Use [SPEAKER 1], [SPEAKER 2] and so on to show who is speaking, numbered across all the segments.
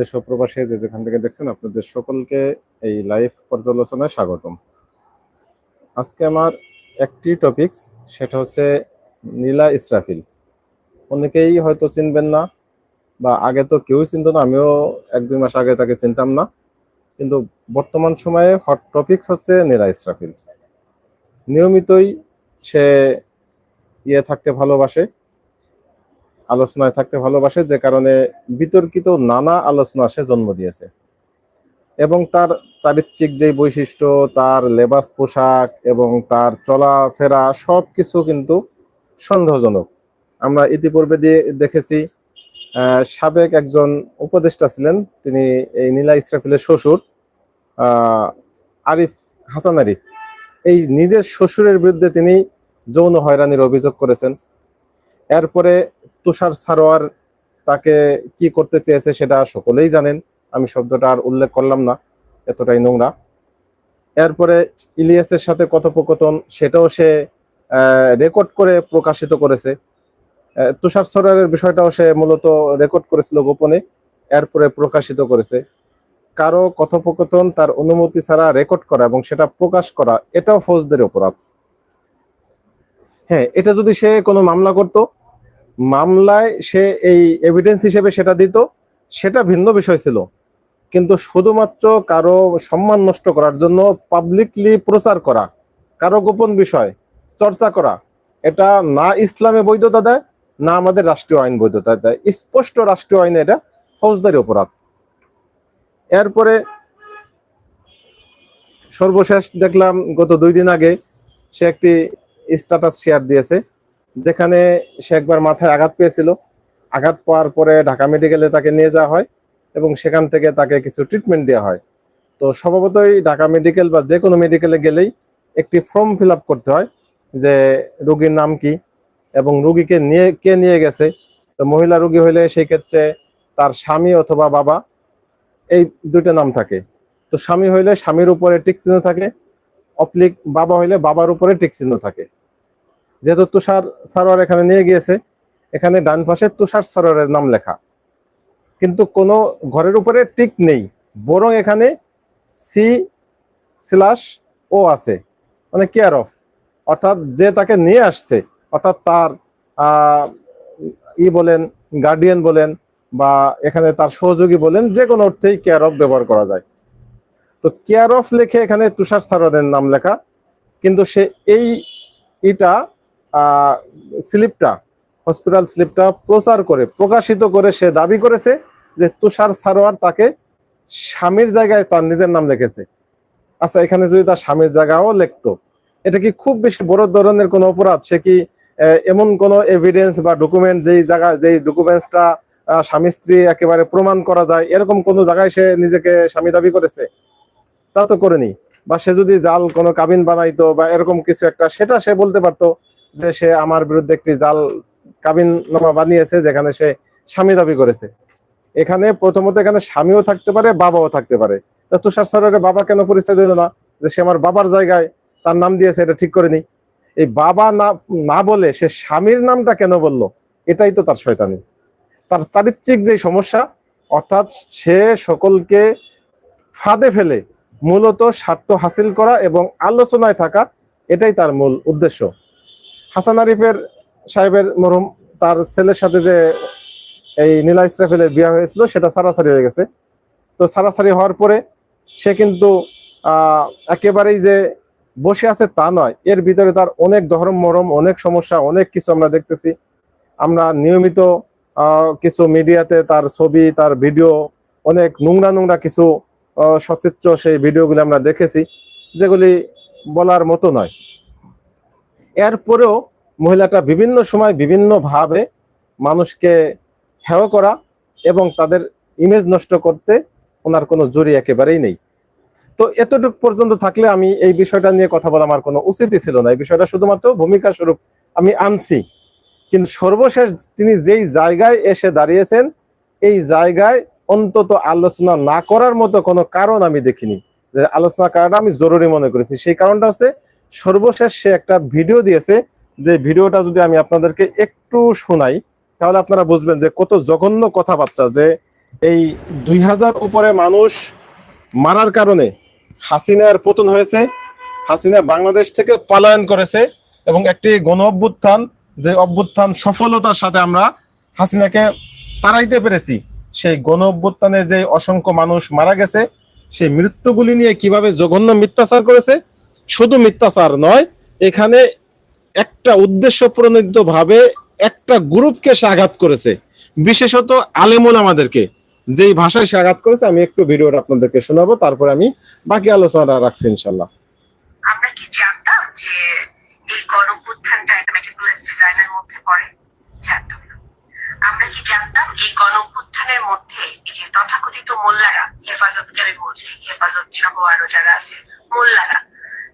[SPEAKER 1] দেশ প্রবাসী যে যেখান থেকে দেখছেন, আপনাদের সকলকে এই লাইভ পর্যালোচনায় স্বাগতম। আজকে আমার একটি টপিকস সেটা হচ্ছে নীলা ইসরাফিল। অনেকেই হয়তো চিনবেন না, বা আগে তো কেউই চিনত না, আমিও এক দুই মাস আগে তাকে চিনতাম না। কিন্তু বর্তমান সময়ে হট টপিকস হচ্ছে নীলা ইসরাফিল। নিয়মিতই সে ইয়ে থাকতে ভালোবাসে আলোচনায় থাকতে ভালোবাসে, যে কারণে বিতর্কিত নানা আলোচনা সে জন্ম দিয়েছে। এবং তার চারিত্রিক যে বৈশিষ্ট্য, তার লেবাস পোশাক এবং তার চলাফেরা সব কিছু কিন্তু সন্দেহজনক। আমরা ইতিপূর্বে দিয়ে দেখেছি সাবেক একজন উপদেষ্টা ছিলেন, তিনি এই নীলা ইসরাফিলের শ্বশুর আরিফ হাসান আরিফ। এই নিজের শ্বশুরের বিরুদ্ধে তিনি যৌন হয়রানির অভিযোগ করেছেন। এরপরে তুষার সারোয়ার তাকে কি করতে চেয়েছে সেটা সকলেই জানেন। আমি শব্দটা আর উল্লেখ করলাম না, এতটাই নোংরা। এরপরে ইলিয়াসের সাথে কথোপকথন, সেটাও সে রেকর্ড করে প্রকাশিত করেছে। তুষার সরোয়ারের বিষয়টাও সে মূলত রেকর্ড করেছিল গোপনে, এরপরে প্রকাশিত করেছে। কারও কথোপকথন তার অনুমতি ছাড়া রেকর্ড করা এবং সেটা প্রকাশ করা, এটাও ফৌজদের অপরাধ। হ্যাঁ এটা যদি সে কোনো মামলা করত মামলায় সে এই এভিডেন্স হিসেবে সেটা দিত, সেটা ভিন্ন বিষয় ছিল। কিন্তু শুধুমাত্র কারও সম্মান নষ্ট করার জন্য পাবলিকলি প্রচার করা, কারও গোপন বিষয়, চর্চা করা, এটা না ইসলামে বৈধতা দেয়, না আমাদের রাষ্ট্রীয় আইন বৈধতা দেয়। স্পষ্ট রাষ্ট্রীয় আইনে এটা ফৌজদারি অপরাধ। এরপরে সর্বশেষ দেখলাম, গত দুই দিন আগে সে একটি স্ট্যাটাস শেয়ার দিয়েছে। যেখানে সে একবার মাথায় আঘাত পেয়েছিল। আঘাত পাওয়ার পরে ঢাকা মেডিকেলে তাকে নিয়ে যাওয়া হয় এবং সেখান থেকে তাকে কিছু ট্রিটমেন্ট দেওয়া হয়। তো স্বভাবতই ঢাকা মেডিকেল বা যে কোনো মেডিকেলে গেলেই একটি ফর্ম ফিল করতে হয় যে রোগীর নাম কি এবং রুগীকে নিয়ে, কে নিয়ে গেছে। তো মহিলা রুগী হলে সেই ক্ষেত্রে তার স্বামী অথবা বাবা এই দুইটা নাম থাকে। তো স্বামী হইলে স্বামীর উপরে টিক চিহ্ন থাকে, অপ্লিক বাবা হইলে বাবার উপরে টিক চিহ্ন থাকে। যেহেতু তুষার সারোয়ার এখানে নিয়ে গিয়েছে, এখানে ডান পাশে তুষার সারোয়ারের নাম লেখা। কিন্তু কোনো ঘরের উপরে টিক নেই, বরং এখানে সি স্ল্যাশ ও আছে মানে কেয়ার অফ অর্থাৎ যে তাকে নিয়ে আসছে, অর্থাৎ তার ই বলেন গার্ডিয়ান বলেন, বা এখানে তার সহযোগী বলেন, যে কোনো অর্থেই কেয়ার অফ ব্যবহার করা যায়। তো কেয়ার অফ লেখে এখানে তুষার সারোয়ারের নাম লেখা, কিন্তু সে এই ইটা স্লিপটা, হসপিটাল স্লিপটা প্রচার করে, প্রকাশিত করে সে দাবি করেছে যে তুষার সারোয়ার তাকে স্বামীর জায়গায় তার নিজের নাম লিখেছে। আচ্ছা এখানে যদি তার স্বামীর জায়গাও লিখতো, এটা কি খুব বেশি বড় ধরনের কোনো অপরাধ? সে কি এমন কোনো এভিডেন্স বা ডকুমেন্ট যেই জায়গা, যেই ডকুমেন্টসটা স্বামী স্ত্রী একেবারে প্রমাণ করা যায়, এরকম কোনো জায়গায় সে নিজেকে স্বামী দাবি করেছে? তা তো করেনি। বা সে যদি জাল কোনো কাবিন বানাইতো বা এরকম কিছু একটা, সেটা সে বলতে পারতো যে সে আমার বিরুদ্ধে একটি জাল কাবিন নামা বানিয়েছে, যেখানে সে স্বামী দাবি করেছে। এখানে প্রথমত এখানে স্বামীও থাকতে পারে, বাবাও থাকতে পারে। তুষার সরকারের বাবা কেন পরিচয় দিল না? যে সে আমার বাবার জায়গায় তার নাম দিয়েছে, এটা ঠিক করেনি। এই বাবা না না বলে সে স্বামীর নামটা কেন বলল? এটাই তো তার শয়তানি। তার চারিত্রিক যে সমস্যা, অর্থাৎ সে সকলকে ফাঁদে ফেলে, মূলত স্বার্থ হাসিল করা এবং আলোচনায় থাকা, এটাই তার মূল উদ্দেশ্য। হাসান আরিফের সাহেবের মরহুম, তার ছেলের সাথে যে এই নীলা ইসরাফিলের বিয়ে হয়েছিল, সেটা সারাসারি হয়ে গেছে। তো সারাসারি হওয়ার পরে সে কিন্তু একেবারেই যে বসে আছে তা নয়। এর ভিতরে তার অনেক ধরম, মরম, অনেক সমস্যা, অনেক কিছু আমরা দেখতেছি। আমরা নিয়মিত কিছু মিডিয়াতে তার ছবি, তার ভিডিও, অনেক নোংরা নোংরা কিছু সচিত্র সেই ভিডিওগুলি আমরা দেখেছি, যেগুলি বলার মতো নয়। এরপরেও মহিলাটা বিভিন্ন সময় বিভিন্ন ভাবে মানুষকে হেয় করা এবং তাদের ইমেজ নষ্ট করতে ওনার কোনো জুরি একেবারেই নেই। তো এতটুকু পর্যন্ত থাকলে আমি এই বিষয়টা নিয়ে কথা বলা আমার কোনো উচিতই ছিল না। এই বিষয়টা শুধুমাত্র ভূমিকা স্বরূপ আমি আনছি। কিন্তু সর্বশেষ তিনি যেই জায়গায় এসে দাঁড়িয়েছেন, এই জায়গায় অন্তত আলোচনা না করার মতো কোনো কারণ আমি দেখিনি। যে আলোচনা করাটা আমি জরুরি মনে করেছি। সেই কারণটা হচ্ছে সর্বশেষ সে একটা ভিডিও দিয়েছে, যে ভিডিওটা যদি আমি আপনাদেরকে একটু শোনাই, তাহলে আপনারা বুঝবেন যে কত জঘন্য কথাবার্তা, যে এই দুই হাজার উপরে মানুষ মারার কারণে হাসিনার পতন হয়েছে, হাসিনা বাংলাদেশ থেকে পলায়ন করেছে, এবং একটি গণ অভ্যুত্থান যে অভ্যুত্থান সফলতার সাথে আমরা হাসিনাকে তাড়াইতে পেরেছি, সেই গণ অভ্যুত্থানে যে অসংখ্য মানুষ মারা গেছে, সেই মৃত্যুগুলি নিয়ে কীভাবে জঘন্য মিথ্যাচার করেছে শুধু মিথ্যাচার নয়, এখানে একটা উদ্দেশ্য প্রণোদিত ভাবে একটা গ্রুপকে সে আঘাত করেছে। বিশেষত আলেমুল আমাদেরকে। যেই ভাষায় সে আঘাত করেছে, আমি একটু ভিডিওটা আপনাদেরকে শোনাবো, তারপরে আমি বাকি আলোচনাটা রাখছি ইনশাল্লাহ
[SPEAKER 2] আমরা কি জানতাম যে এই গণঅভ্যুত্থানটা একটা মেটিকুলাস ডিজাইনের মধ্যে পড়ে? জানতাম আমরা কি জানতাম এই গণঅভ্যুত্থানের মধ্যে এই যে তথাকথিত মোল্লারা, হেফাজতকারী বলছে, হেফাজত সহ আরও যারা আছে, মোল্লারা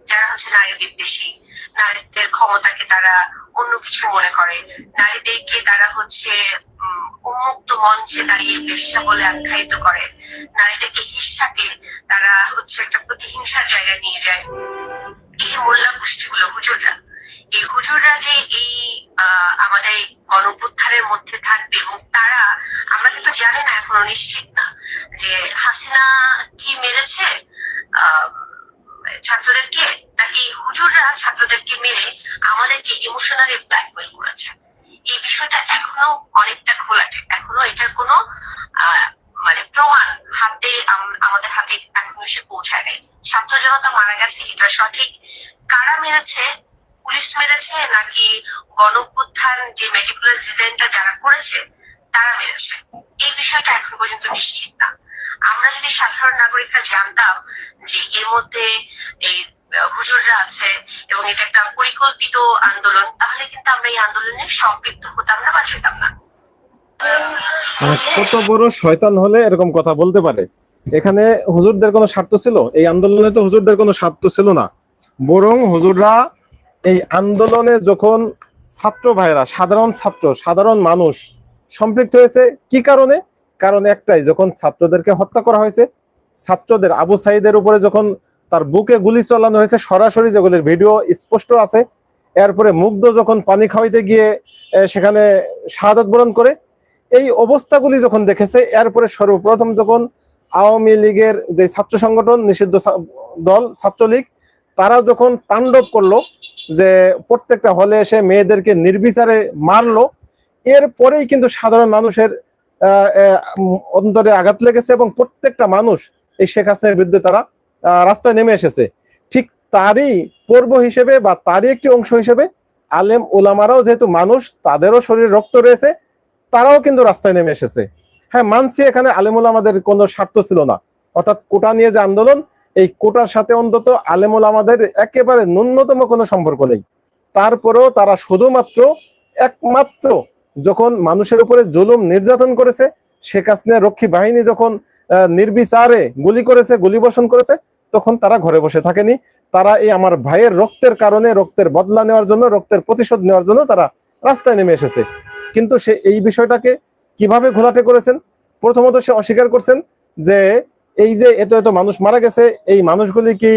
[SPEAKER 2] যারা হচ্ছে নারী বিদ্বেষী নারীদের ক্ষমতাকে তারা অন্য কিছু মনে করে। নারীদেরকে তারা হচ্ছে উন্মুক্ত মঞ্চে দাঁড়িয়ে বেশ্যা বলে আখ্যায়িত করে। নারীদেরকে হিংসাকে তারা হচ্ছে একটা প্রতিহিংসার জায়গায় নিয়ে যায়। এই যে মোল্লা গোষ্ঠীগুলো হুজুররা এই হুজুররা যে এই আমাদের গণপুত্থানের মধ্যে থাকবে এবং তারা আমরা কিন্তু জানি না এখনও নিশ্চিত না যে হাসিনা কি মেরেছে। আহ, ছাত্রদেরকে নাকি হুজুররা ছাত্রদেরকে মেরে আমাদেরকে ইমোশনালি ব্ল্যাকমেল করেছে? এই বিষয়টা এখনও অনেকটা ঘোলাটে। এখনও এটার কোনো মানে প্রমাণ হাতে আমাদের হাতে এখনও এসে পৌঁছায় নাই। ছাত্র জনতা মারা গেছে, এটা সঠিক। কারা মেরেছে? পুলিশ মেরেছে নাকি গণ যে মেডিকুলার ডিজাইনটা যারা করেছে, তারা মেরেছে? এই বিষয়টা এখন পর্যন্ত নিশ্চিত না। আমরা যদি সাধারণ নাগরিকরা জানতাম যে এর মধ্যে এই হুজুররা আছে এবং এটা একটা পরিকল্পিত আন্দোলন, তাহলে কিন্তু আমরা এই আন্দোলনে সম্পৃক্ত হতাম না বা যেতাম না।
[SPEAKER 1] মানে কত বড় শয়তান হলে এরকম কথা বলতে পারে? এখানে হুজুরদের কোনো স্বার্থ ছিল? এই আন্দোলনে তো হুজুরদের কোনো স্বার্থ ছিল না। বরং হুজুররা এই আন্দোলনে যখন ছাত্র ভাইরা সাধারণ ছাত্র, সাধারণ মানুষ সম্পৃক্ত হয়েছে, কি কারণে? কারণ একটাই, যখন ছাত্রদেরকে হত্যা করা হয়েছে, ছাত্রদের আবু সাইদের উপরে যখন তার বুকে গুলি চালানো হয়েছে, সরাসরি যেগুলির ভিডিও স্পষ্ট আছে, এরপরে মুগ্ধ যখন পানি খাওয়াইতে গিয়ে সেখানে শাহাদাত বরণ করে, এই অবস্থাগুলি যখন দেখেছে, এরপরে সর্বপ্রথম যখন আওয়ামী লীগের যে ছাত্র সংগঠন, নিষিদ্ধ দল, ছাত্রলীগ, তারা যখন তাণ্ডব করল, যে প্রত্যেকটা হলে এসে মেয়েদেরকে নির্বিচারে মারলো, এরপরেই কিন্তু সাধারণ মানুষের অন্তরে আঘাত লেগেছে এবং প্রত্যেকটা মানুষ এই শেখ হাসিনার বিরুদ্ধে তারা রাস্তায় নেমে এসেছে। ঠিক তারই পর্ব হিসেবে বা তারই একটি অংশ হিসেবে আলেম ওলামারাও যেহেতু মানুষ, তাদেরও শরীরে রক্ত রয়েছে, তারাও কিন্তু রাস্তায় নেমে এসেছে। হ্যাঁ মানছি এখানে আলেমুল আমাদের কোনো স্বার্থ ছিল না। অর্থাৎ কোটা নিয়ে যে আন্দোলন, এই কোটার সাথে অন্তত আলেমুল আমাদের একেবারে ন্যূনতম কোনো সম্পর্ক নেই। তারপরেও তারা শুধুমাত্র, একমাত্র যখন মানুষের উপরে জুলুম নির্যাতন করেছে, শেখ হাসিনা রক্ষী বাহিনী যখন নির্বিচারে গুলি করেছে, গুলি বর্ষণ করেছে, তখন তারা ঘরে বসে থাকেনি। তারা এই আমার ভাইয়ের রক্তের কারণে, রক্তের বদলা নেওয়ার জন্য, রক্তের প্রতিশোধ নেওয়ার জন্য তারা রাস্তায় নেমে এসেছে। কিন্তু সে এই বিষয়টাকে কীভাবে ঘোলাটে করেছেন? প্রথমত সে অস্বীকার করছেন যে এই যে এত এত মানুষ মারা গেছে, এই মানুষগুলি কি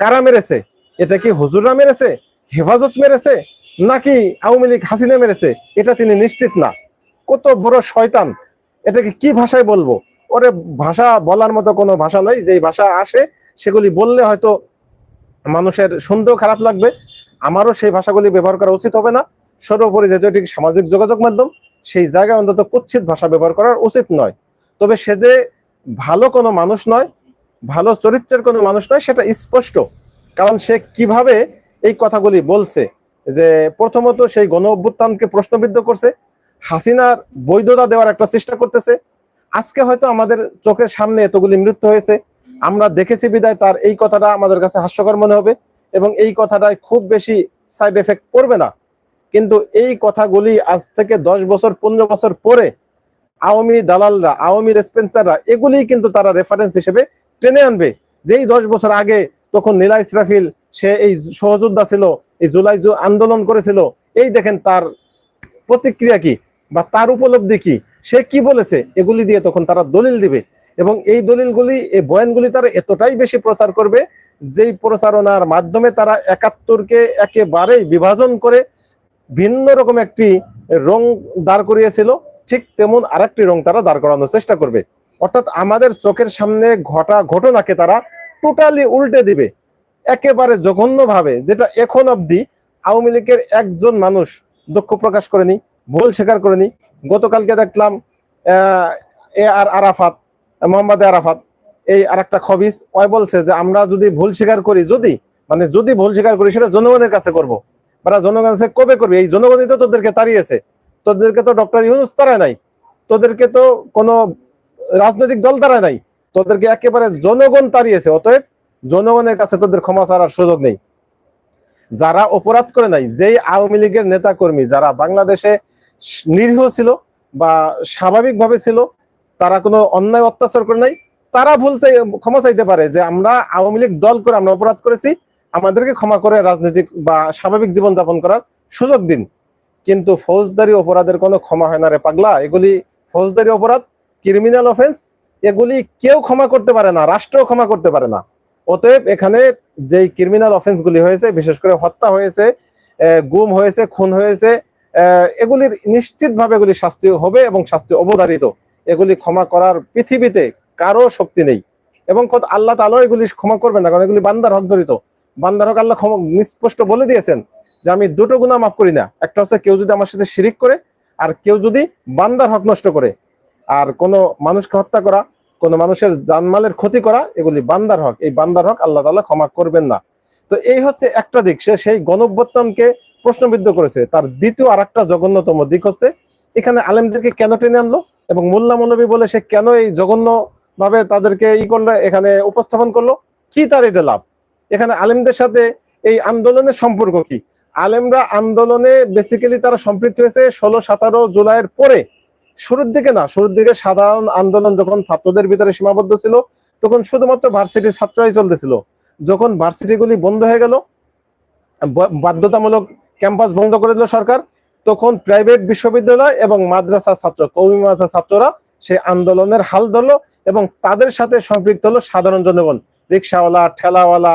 [SPEAKER 1] কারা মেরেছে? এটা কি হুজুররা মেরেছে? হেফাজত মেরেছে? নাকি আওয়ামী লীগ হাসিনা মেরেছে? এটা তিনি নিশ্চিত না। কত বড় শয়তান। এটাকে কি ভাষায় বলব? ওরে ভাষা বলার মতো কোনো ভাষা নাই। যেই ভাষা আসে, সেগুলি বললে হয়তো মানুষের শুনতেও খারাপ লাগবে। আমারও সেই ভাষাগুলি ব্যবহার করা উচিত হবে না। সর্বোপরি যেহেতু এটি সামাজিক যোগাযোগ মাধ্যম, সেই জায়গায় অন্তত কুচ্ছিত ভাষা ব্যবহার করার উচিত নয়। তবে সে যে ভালো কোনো মানুষ নয়, ভালো চরিত্রের কোনো মানুষ নয়, সেটা স্পষ্ট। কারণ সে কীভাবে এই কথাগুলি বলছে যে প্রথমত সেই গণ অভ্যুত্থানকে প্রশ্নবিদ্ধ করছে, হাসিনার বৈধতা দেওয়ার একটা চেষ্টা করতেছে। আজকে হয়তো আমাদের চোখের সামনে এতগুলি মৃত্যু হয়েছে, আমরা দেখেছি বিদায়, তার এই কথাটা আমাদের কাছে হাস্যকর মনে হবে এবং এই কথাটায় খুব বেশি সাইড এফেক্ট পড়বে না। কিন্তু এই কথাগুলি আজ থেকে দশ বছর, পনেরো বছর পরে আওয়ামী দালালরা, আওয়ামী রেসপেন্সাররা এগুলি কিন্তু তারা রেফারেন্স হিসেবে টেনে আনবে। যেই দশ বছর আগে তখন নীলা ইসরাফিল, সে এই সহযোদ্ধা ছিল এই জুলাই জু- আন্দোলন করেছিল, এই দেখেন তার প্রতিক্রিয়া কি বা তার উপলব্ধি কি? সে কি বলেছে? এগুলি দিয়ে তখন তারা দলিল দিবে এবং এই দলিলগুলি, এই বয়ানগুলি তারা এতটাই বেশি প্রচার করবে যেই প্রচারণার মাধ্যমে তারা একাত্তরকে একেবারেই বিভাজন করে ভিন্ন রকম একটি রং দাঁড় করিয়েছিল, ঠিক তেমন আরেকটি রং তারা দাঁড় করানোর চেষ্টা করবে। অর্থাৎ আমাদের চোখের সামনে ঘটা, ঘটনাকে তারা টোটালি উল্টে দিবে। একেবারে জঘন্যভাবে, যেটা এখন অবধি আওয়ামী লীগের একজন মানুষ দুঃখ প্রকাশ করেনি, ভুল স্বীকার করেনি। গতকালকে দেখলাম এ আর আরাফাত, মোহাম্মদ আরাফাত, এই আর একটা খবিস, ওই বলছে যে, আমরা যদি ভুল স্বীকার করি, যদি মানে যদি ভুল স্বীকার করি, সেটা জনগণের কাছে করব। বা জনগণের কাছে কবে করবে? এই জনগণই তো তোদেরকে তাড়িয়েছে। তোদেরকে তো ডক্টর ইউনুস তাড়ায় নাই। তোদেরকে তো কোনো রাজনৈতিক দল তাড়ায় নাই। তোদেরকে একেবারে জনগণ তাড়িয়েছে। অতএব জনগণের কাছে তোদের ক্ষমা চাওয়ার সুযোগ নেই। যারা অপরাধ করে নাই, যেই আওয়ামী লীগের নেতা কর্মী যারা বাংলাদেশে নিরীহ ছিল বা স্বাভাবিকভাবে ছিল, তারা কোনো অন্যায় অত্যাচার করে নাই, তারা ভুল চাই, ক্ষমা চাইতে পারে যে আমরা আওয়ামী লীগ দল করে আমরা অপরাধ করেছি, আমাদেরকে ক্ষমা করে রাজনৈতিক বা স্বাভাবিক জীবন যাপন করার সুযোগ দিন। কিন্তু ফৌজদারি অপরাধের কোনো ক্ষমা হয় না রে পাগলা। এগুলি ফৌজদারি অপরাধ, ক্রিমিনাল অফেন্স, এগুলি কেউ ক্ষমা করতে পারে না রাষ্ট্র ক্ষমা করতে পারে না। অতএব এখানে যেই ক্রিমিনাল অফেন্স গুলি হয়েছে, বিশেষ করে হত্যা হয়েছে গুম হয়েছে, খুন হয়েছে এগুলির নিশ্চিতভাবে এগুলি শাস্তি হবে এবং শাস্তি অবধারিত। এগুলি ক্ষমা করার পৃথিবীতে কারও শক্তি নেই। এবং খোদ আল্লাহ তাআলা এগুলি ক্ষমা করবেন না, কারণ এগুলি বান্দার হক জড়িত বান্দার হক আল্লাহ ক্ষমা স্পষ্ট বলে দিয়েছেন যে আমি দুটো গুণা মাফ করি না। একটা হচ্ছে কেউ যদি আমার সাথে শিরিক করে, আর কেউ যদি বান্দার হক নষ্ট করে। আর কোনো মানুষকে হত্যা করা কোনো মানুষের জানমালের ক্ষতি করা, এগুলি বান্দার হক। এই বান্দার হক আল্লাহ তালা ক্ষমা করবেন না। তো এই হচ্ছে একটা দিক। সে সেই গণঅভ্যুত্থানকে প্রশ্নবিদ্ধ করেছে। তার দ্বিতীয় আর একটা জঘন্যতম দিক হচ্ছে, এখানে আলেমদেরকে কেন টেনে আনলো? এবং মোল্লা মৌলবী বলে সে কেন এই জঘন্য ভাবে তাদেরকে ই করল, এখানে উপস্থাপন করল? কি তার এটা লাভ? এখানে আলেমদের সাথে এই আন্দোলনের সম্পর্ক কি? আলেমরা আন্দোলনে বেসিক্যালি তারা সম্পৃক্ত হয়েছে ষোলো, সতেরো জুলাইয়ের পরে। শুরুর দিকে না, শুরুর দিকে সাধারণ আন্দোলন যখন ছাত্রদের ভিতরে সীমাবদ্ধ ছিল, তখন শুধুমাত্র ভার্সিটির ছাত্রই চলতেছিল। যখন ভার্সিটিগুলি বন্ধ হয়ে গেল বাধ্যতামূলক ক্যাম্পাস বন্ধ করে দিল সরকার, তখন প্রাইভেট বিশ্ববিদ্যালয় এবং মাদ্রাসা ছাত্র, কৌমি মাদ্রাসা ছাত্ররা সেই আন্দোলনের হাল ধরলো এবং তাদের সাথে সম্পৃক্ত হলো সাধারণ জনগণ। রিক্সাওয়ালা, ঠেলাওয়ালা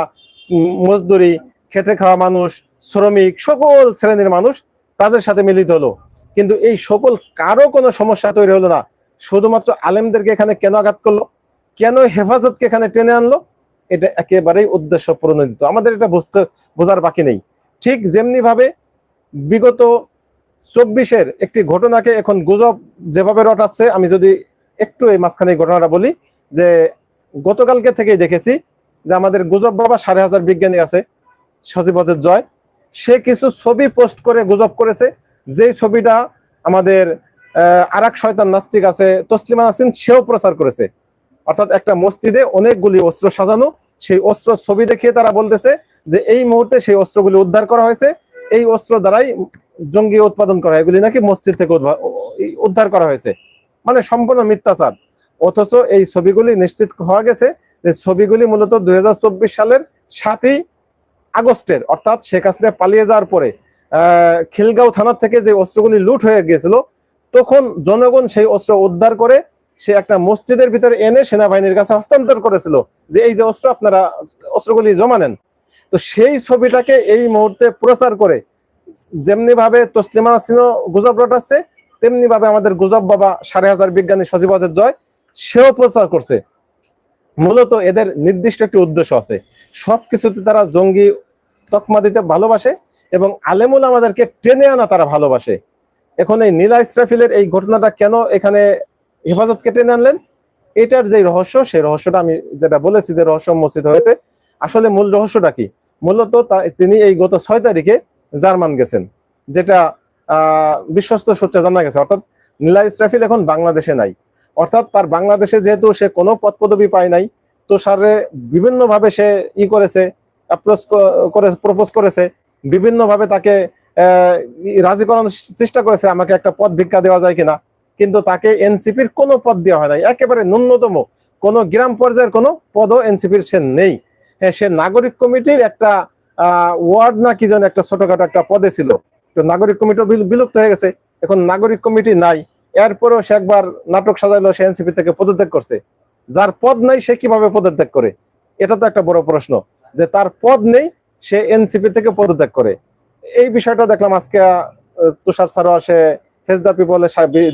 [SPEAKER 1] মজদুরি খেতে খাওয়া মানুষ, শ্রমিক, সকল শ্রেণির মানুষ তাদের সাথে মিলিত হলো। কিন্তু এই সকল কারও কোনো সমস্যা তৈরি হলো না। শুধুমাত্র আলেমদেরকে এখানে কেন আঘাত করল? কেন হেফাজতকে এখানে টেনে আনলো? এটা একেবারেই উদ্দেশ্য প্রণোদিত। আমাদের এটা বুঝতে, বোঝার বাকি নেই। ঠিক যেমনি ভাবে বিগত চব্বিশের একটি ঘটনাকে এখন গুজব যেভাবে রটাচ্ছে, আমি যদি একটু এই মাঝখানে ঘটনাটা বলি, যে গতকালকে থেকেই দেখেছি যে আমাদের গুজব বাবা সাড়ে হাজার বিজ্ঞানী আছে সচিবজের জয়, সে কিছু ছবি পোস্ট করে গুজব করেছে। যে ছবিটা আমাদের আরাক শয়তান নাস্তিক আছে, তসলিমা নাসিন সেও প্রচার করেছে। অর্থাৎ একটা মসজিদে অনেকগুলি অস্ত্র সাজানো, সেই অস্ত্র ছবি দেখিয়ে তারা বলতেছে যে এই মুহূর্তে সেই অস্ত্রগুলি উদ্ধার করা হয়েছে। এই অস্ত্র দ্বারাই জঙ্গি উৎপাদন করা এগুলি নাকি মসজিদ থেকে উদ্ধার করা হয়েছে। মানে সম্পূর্ণ মিথ্যাচার। অথচ এই ছবিগুলি নিশ্চিত হওয়া গেছে যে ছবিগুলি মূলত দুই হাজার চব্বিশ সালের সাতই আগস্টের, অর্থাৎ শেখ হাসিনা পালিয়ে যাওয়ার পরে খিলগাঁও থানা থেকে যে অস্ত্রগুলি লুট হয়ে গিয়েছিল, তখন জনগণ সেই অস্ত্র উদ্ধার করে সে একটা মসজিদের ভিতরে এনে সেনাবাহিনীর কাছে হস্তান্তর করেছিল যে এই যে অস্ত্র, আপনারা অস্ত্রগুলি জমা নেন। তো সেই ছবিটাকে এই মুহূর্তে প্রচার করে যেমনি ভাবে তসলিমা নাসরিনও গুজব রটাচ্ছে তেমনি ভাবে আমাদের গুজব বাবা সাড়ে হাজার বিজ্ঞানী সজীব আজের জয়, সেও প্রচার করছে। মূলত এদের নির্দিষ্ট একটি উদ্দেশ্য আছে। সবকিছুতে তারা জঙ্গি তকমা দিতে ভালোবাসে এবং আলেমুল আমাদেরকে টেনে আনা তারা ভালোবাসে। এখন এই নীলা ইসরাফিলের এই ঘটনাটা কেন এখানে হেফাজতকে টেনে আনলেন? এটার যে রহস্য, সেই রহস্যটা আমি যেটা বলেছি যে রহস্য মসজিদ হয়েছে। আসলে মূল রহস্যটা কি? মূলত তিনি এই গত ছয় তারিখে জার্মান গেছেন, যেটা বিশ্বস্ত সূত্রে জানা গেছে। অর্থাৎ নীলা ইসরাফিল এখন বাংলাদেশে নাই। অর্থাৎ তার বাংলাদেশে যেহেতু সে কোনো পদ পদবি পায় নাই তো সারে বিভিন্নভাবে সে ই করেছে অ্যাপ্রোচ করে প্রপোজ করেছে। বিভিন্ন ভাবে তাকে রাজি করানোর চেষ্টা করেছে, আমাকে একটা পদ ভিক্ষা দেওয়া যায় কিনা। কিন্তু তাকে এনসিপির কোনো পদ দেওয়া হয় নাই। একেবারে ন্যূনতম কোনো গ্রাম পর্যায়ের কোনো পদও এনসিপির সে নেই। হ্যাঁ সে নাগরিক কমিটির একটা ওয়ার্ড না কি যেন একটা ছোটখাটো একটা পদে ছিল। তো নাগরিক কমিটিও বিলুপ্ত হয়ে গেছে। এখন নাগরিক কমিটি নাই। এরপরেও সে একবার নাটক সাজাইলো, সে এনসিপি থেকে পদত্যাগ করছে। যার পদ নাই, সে কীভাবে পদত্যাগ করে? এটা তো একটা বড় প্রশ্ন। যে তার পদ নেই সে এনসিপি থেকে পদত্যাগ করে। এই বিষয়টা দেখলাম আজকে তুষার সারোয়া সে ফেস দ্য পিপলে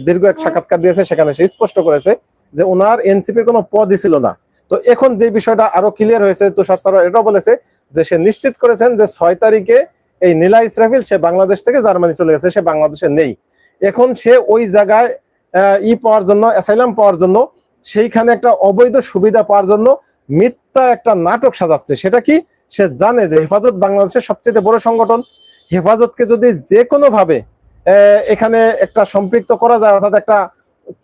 [SPEAKER 1] দীর্ঘ এক সাক্ষাৎকার দিয়েছে, সেখানে সে স্পষ্ট করেছে যে ওনার এনসিপির কোনো পদই ছিল না। তো এখন যে বিষয়টা আরও ক্লিয়ার হয়েছে, তুষার সারোয়ার এটাও বলেছে যে সে নিশ্চিত করেছেন যে ছয় তারিখে এই নীলা ইসরাফিল, সে বাংলাদেশ থেকে জার্মানি চলে গেছে, সে বাংলাদেশে নেই। এখন সে ওই জায়গায় ই পাওয়ার জন্য, অ্যাসাইলাম পাওয়ার জন্য, সেইখানে একটা অবৈধ সুবিধা পাওয়ার জন্য মিথ্যা একটা নাটক সাজাচ্ছে। সেটা কি? সে জানে যে হেফাজত বাংলাদেশের সবচেয়ে বড় সংগঠন। হেফাজতকে যদি যে কোনো ভাবে এখানে একটা সম্পৃক্ত করা যায়, অর্থাৎ একটা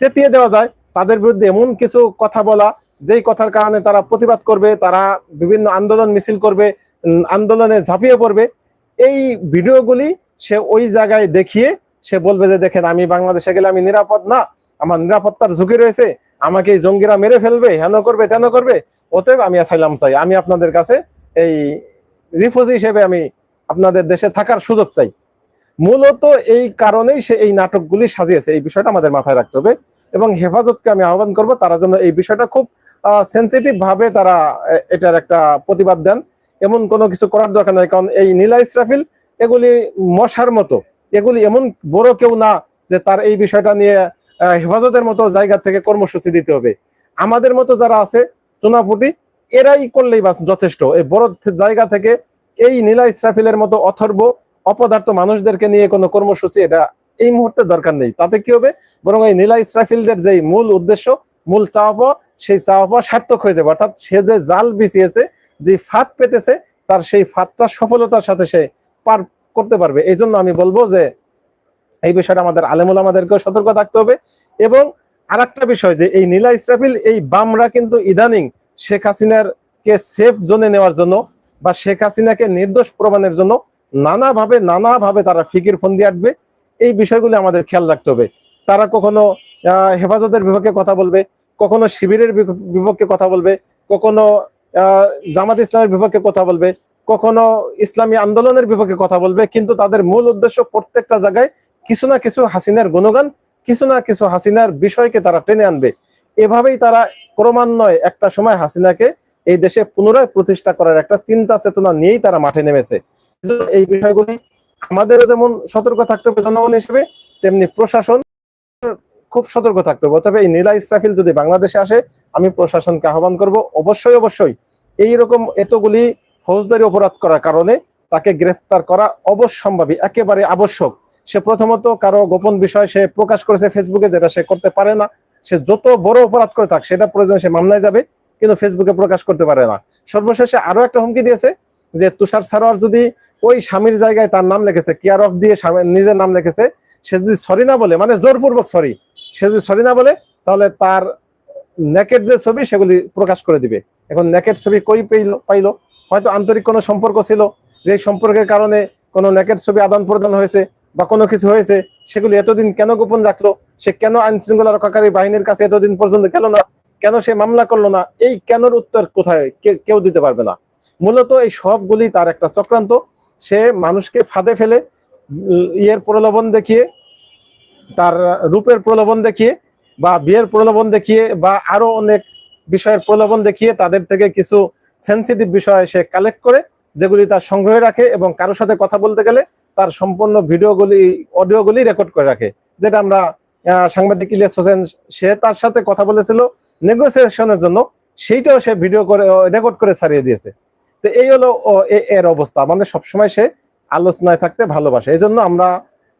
[SPEAKER 1] চেতিয়ে দেওয়া যায়, তাদের বিরুদ্ধে এমন কিছু কথা বলা, যেই কথার কারণে তারা প্রতিবাদ করবে, তারা বিভিন্ন আন্দোলন মিছিল করবে আন্দোলনে ঝাঁপিয়ে পড়বে, এই ভিডিওগুলি সে ওই জায়গায় দেখিয়ে সে বলবে যে, দেখেন, আমি বাংলাদেশে গেলে আমি নিরাপদ না, আমার নিরাপত্তার ঝুঁকি রয়েছে, আমাকে জঙ্গিরা মেরে ফেলবে হেন করবে তেন করবে, অতএব আমি অ্যাসাইলাম চাই, আমি আপনাদের কাছে এই রিফিউজি হিসেবে আমি আপনাদের দেশে থাকার সুযোগ চাই। মূলত এই কারণেই সে এই নাটকগুলি সাজিয়েছে, এই বিষয়টা আমাদের মাথায় রাখতে হবে এবং হেফাজতকে আমি আহ্বান করব, তারা যেন এই বিষয়টা খুব সেন্সিটিভ ভাবে তারা এটার একটা প্রতিবাদ দেন। এমন কোনো কিছু করার দরকার নাই, কারণ এই নীলা ইসরাফিল এগুলি মশার মতো, এগুলি এমন বড় কেউ না যে তার এই বিষয়টা নিয়ে হেফাজতের মতো জায়গা থেকে কর্মসূচি দিতে হবে। আমাদের মতো যারা আছে চুনাপুটি এরাই করলেই বাস যথেষ্ট। এই বড় জায়গা থেকে এই নীলা ইসরাফিলের মতো অথর্ব অপদার্থ মানুষদেরকে নিয়ে কোনো কর্মসূচি এটা এই মুহূর্তে দরকার নেই। তাতে কি হবে? বরং এই নীলা ইসরাফিলদের যে মূল উদ্দেশ্য, মূল চাওয়া সেই চাওয়া সার্থক হয়ে যাবে। অর্থাৎ সে যে জাল বিছিয়েছে, যে ফাঁদ পেতেছে, তার সেই ফাঁদটা সফলতার সাথে সে পার করতে পারবে। এই জন্য আমি বলব যে এই বিষয়টা আমাদের আলেমুল আমাদেরকেও সতর্ক থাকতে হবে। এবং আর বিষয় যে এই নীলা ইসরাফিল এই বামরা কিন্তু ইদানিং শেখ হাসিনার কে সেফ জোনে নেওয়ার জন্য বা শেখ হাসিনাকে নির্দোষ প্রমাণের জন্য নানাভাবে নানাভাবে তারা ফিকির ফন্দি আটবে। এই বিষয়গুলি আমাদের খেয়াল রাখতে হবে। তারা কখনো হেফাজতের বিপক্ষে কথা বলবে, কখনো শিবিরের বিপক্ষে কথা বলবে, কখনো জামাত ইসলামের বিপক্ষে কথা বলবে, কখনো ইসলামী আন্দোলনের বিপক্ষে কথা বলবে, কিন্তু তাদের মূল উদ্দেশ্য প্রত্যেকটা জায়গায় কিছু না কিছু হাসিনার গুণগান, কিছু না কিছু হাসিনার বিষয়কে তারা টেনে আনবে। এভাবেই তারা ক্রমান্বয়ে একটা সময় হাসিনাকে এই দেশে পুনরায় প্রতিষ্ঠা করার একটা চিন্তা চেতনা নিয়েই তারা মাঠে নেমেছে। এই বিষয়গুলি আমাদেরও যেমন সতর্ক থাকতে হবে জনগণ হিসেবে, তেমনি প্রশাসন খুব সতর্ক থাকতে হবে। তবে এই নীলা ইসরাফিল যদি বাংলাদেশে আসে, আমি প্রশাসনকে আহ্বান করব, অবশ্যই অবশ্যই এই রকম এতগুলি ফৌজদারি অপরাধ করার কারণে তাকে গ্রেফতার করা অবশ্যম্ভাবী, একেবারে আবশ্যক। সে প্রথমত কারও গোপন বিষয় সে প্রকাশ করেছে ফেসবুকে যেটা সে করতে পারে না। সে যত বড় অপরাধ করে থাক, সেটা প্রয়োজন সে মামলায় যাবে, কিন্তু ফেসবুকে প্রকাশ করতে পারে না। সর্বশেষে আরও একটা হুমকি দিয়েছে যে তুষার সারোয়ার যদি ওই স্বামীর জায়গায় তার নাম লিখেছে কেয়ার অফ দিয়ে নিজের নাম লিখেছে, সে যদি সরি না বলে মানে জোরপূর্বক সরি সে যদি সরি না বলে, তাহলে তার নেকেট যে ছবি, সেগুলি প্রকাশ করে দিবে। এখন নেকেট ছবি কই পেইলো পাইলো? হয়তো আন্তরিক কোনো সম্পর্ক ছিল যে সম্পর্কের কারণে কোনো নেকেট ছবি আদান প্রদান হয়েছে বা কোনো কিছু হয়েছে, সেগুলি এতদিন কেন গোপন রাখল? সে কেন আইন শৃঙ্খলা রক্ষাকারী বাহিনীর কাছে এতদিন পর্যন্ত গেল না? কেন সে মামলা করল না? এই কেনর উত্তর কোথায়? কেউ দিতে পারবে না। মূলত এই সবগুলি তার একটা চক্রান্ত। সে মানুষকে ফাঁদে ফেলে ইয়ের প্রলোভন দেখিয়ে, তার রূপের প্রলোভন দেখিয়ে, বা বিয়ের প্রলোভন দেখিয়ে, বা আরও অনেক বিষয়ের প্রলোভন দেখিয়ে তাদের থেকে কিছু সেন্সিটিভ বিষয় সে কালেক্ট করে, যেগুলি তার সংগ্রহে রাখে এবং কারোর সাথে কথা বলতে গেলে তার সম্পূর্ণ ভিডিওগুলি, অডিওগুলি রেকর্ড করে রাখে। যেটা আমরা সাংবাদিক ইলিয়াস হোসেন সে তার সাথে কথা বলেছিল নেগোসিয়েশনের জন্য। সেইটাও সে ভিডিও করে রেকর্ড করে ছাড়িয়ে দিয়েছে। তো এই হলো এর অবস্থা। মানে সবসময় সে আলোচনায় থাকতে ভালোবাসে। এই জন্য আমরা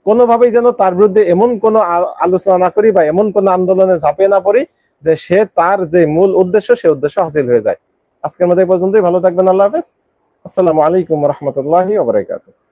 [SPEAKER 1] কোনোভাবেই যেন তার বিরুদ্ধে এমন কোনো আলোচনা না করি বা এমন কোনো আন্দোলনে ঝাঁপিয়ে না পড়ি যে সে তার যে মূল উদ্দেশ্য, সে উদ্দেশ্য হাসিল হয়ে যায়। আজকের মধ্যে পর্যন্তই। ভালো থাকবেন। আল্লাহ হাফেজ। আসসালামু আলাইকুম রহমতুল্লাহি ওবরাকাতুহ